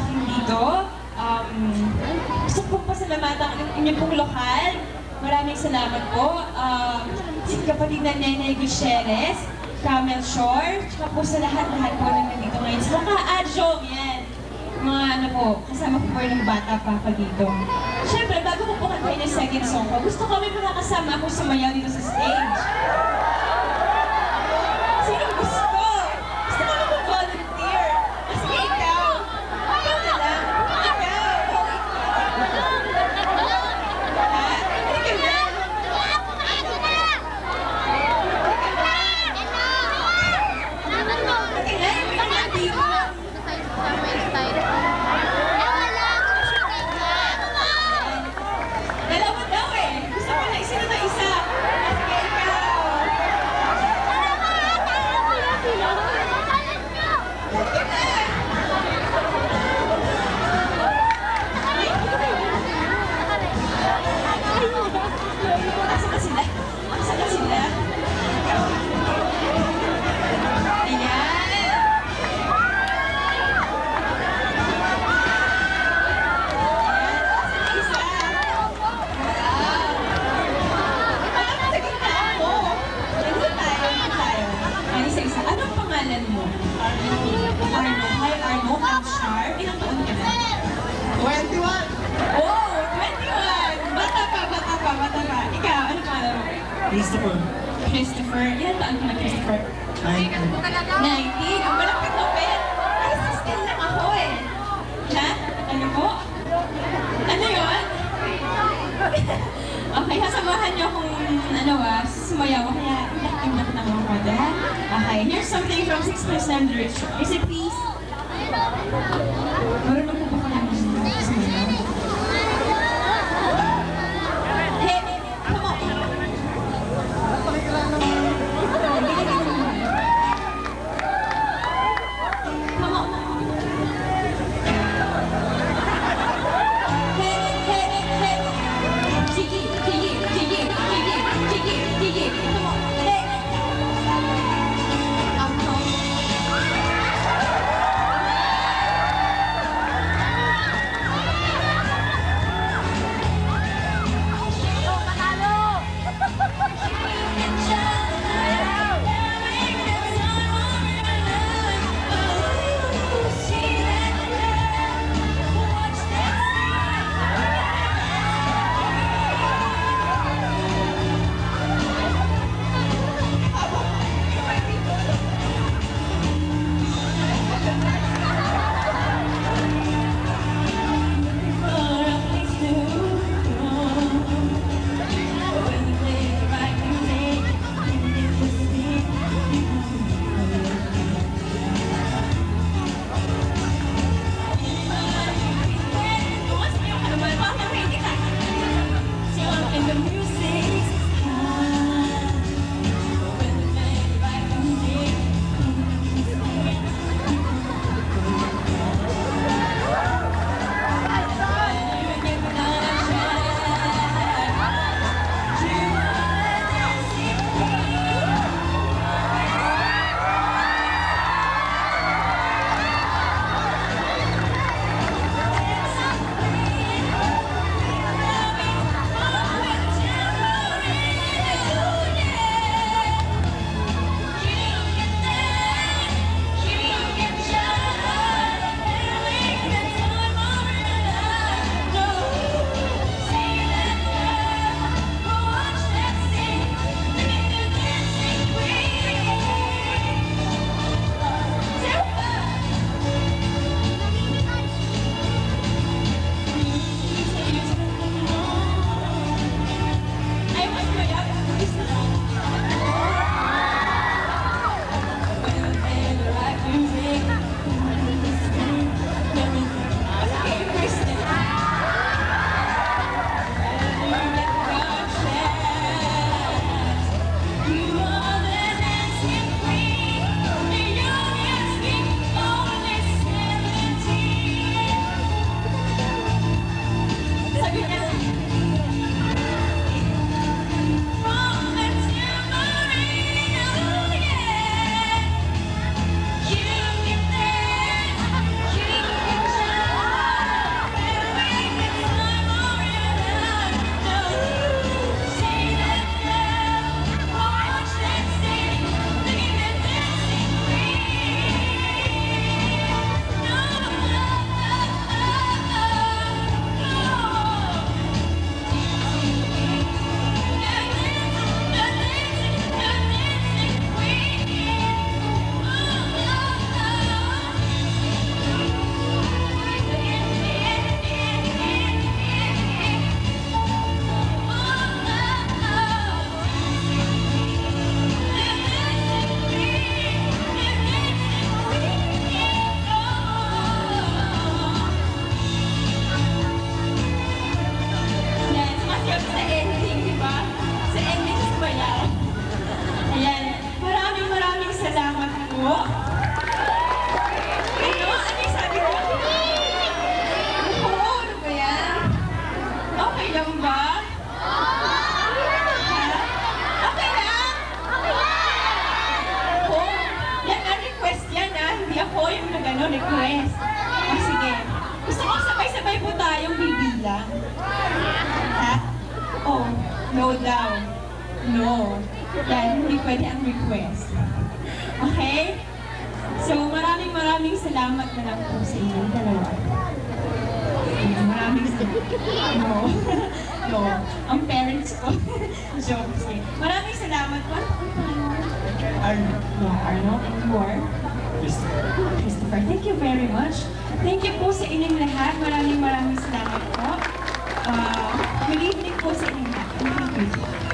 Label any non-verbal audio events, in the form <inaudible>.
akin dito. Um, gusto kong pasalamatan ang inyong pong lokal. Maraming salamat po. Um, si kapatid na Nenay Gutierrez, Camel Shore, tsaka po sa lahat-lahat po na nandito ngayon. Sila ka, Adjong, yan. Mga ano po, kasama ko po yung bata pa pa dito. Siyempre, bago ko po kantayin yung second song ko, gusto ko may mga kasama akong sumayaw dito sa stage. Christopher. Christopher. Ilan taon ka na, Christopher? 19. 19. Ang malapit na, Ben. Ay, still lang ako eh. Ha? Ano po? Ano yun? <laughs> okay, hasamahan niyo akong, ano ah, sumayaw. Kaya, inak-inak na mga ha? Okay, here's something from 6% Rich. Is it please? na gano'n, request. O sige. Gusto ko sabay-sabay po tayong bibilang. Ha? Oh, no daw. No. Dahil hindi pwede ang request. Okay? So, maraming maraming salamat na lang po sa inyo dalawa. Maraming salamat. No. <laughs> no. Ang parents ko. <laughs> Joke. Maraming salamat po. Ano Arnold. Yeah, Arnold and more. Christopher, thank you very much. Thank you po sa inyong lahat. Maraming maraming salamat po. Uh, good evening po sa inyong lahat. Thank you.